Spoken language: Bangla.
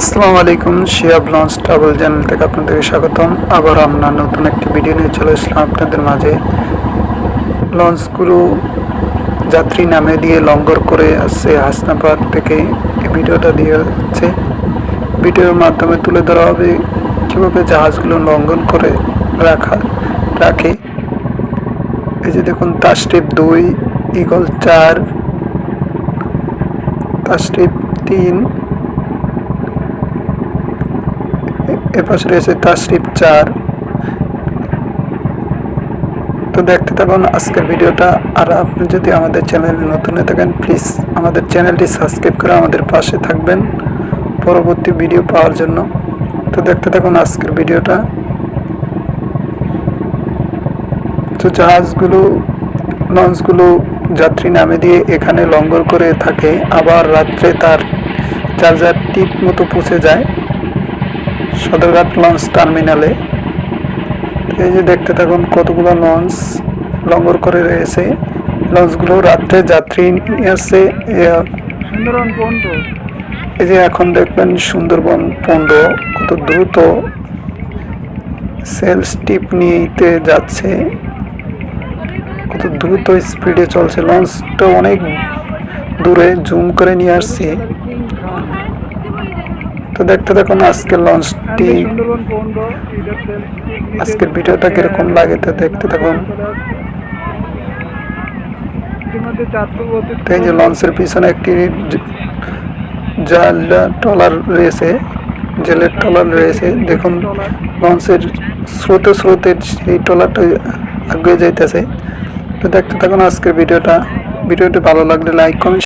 আসসালামু আলাইকুম, শিয়াব লঞ্চ ট্রাভেল চ্যানেল থেকে আপনাদেরকে স্বাগতম। আবার আমরা নতুন একটি ভিডিও নিয়ে চলে এসলাম আপনাদের মাঝে। লঞ্চগুলো যাত্রী নামে দিয়ে লঙ্গর করে আসছে হাসনাবাদ থেকে। এই ভিডিওটা দিয়ে হচ্ছে, ভিডিওর মাধ্যমে তুলে ধরা হবে কীভাবে জাহাজগুলো লঙ্ঘন করে রাখা, রাখে। এই যে দেখুন তাস্টিপ দুই ইগল চার তার স্টেপ তিন এর পাশে রয়েছে তাশরিফ চার। তো দেখতে থাকুন আজকের ভিডিওটা। আর আপনি যদি আমাদের চ্যানেলে নতুন হয়ে থাকেন প্লিজ আমাদের চ্যানেলটি সাবস্ক্রাইব করে আমাদের পাশে থাকবেন পরবর্তী ভিডিও পাওয়ার জন্য। তো দেখতে থাকুন আজকের ভিডিওটা। তো জাহাজগুলো, লঞ্চগুলো যাত্রী নামে দিয়ে এখানে লঙ্গর করে থাকে। আবার রাত্রে তার চার্জার টিপ মতো পৌঁছে যায়। সদরঘাট লঞ্চ টার্মিনালে। এই যে দেখতে থাকুন কতগুলো লঞ্চ লঙ্গর করে রয়েছে। লঞ্চগুলো রাত্রে যাত্রী নিয়ে আসছে এই যে এখন দেখবেন সুন্দরবন পণ্ড কত দ্রুত সেলস টিপ নিতে যাচ্ছে। কত দ্রুত স্পিডে চলছে। লঞ্চটা অনেক দূরে জুম করে নিয়ে আসছে। তো দেখতে দেখুন আজকের লঞ্চটি। আজকের ভিডিওটা কীরকম লাগে তো দেখতে তো এই যে লঞ্চের পিছনে একটি জাল ট্রলার রয়েছে জেলের ট্রলার রয়েছে। দেখুন লঞ্চের স্রোতে স্রোতে সেই ট্রলারটা আগে যাইতেছে। তো দেখতে থাকুন আজকের ভিডিওটা। ভিডিওটি ভালো লাগলে লাইক কমেন্ট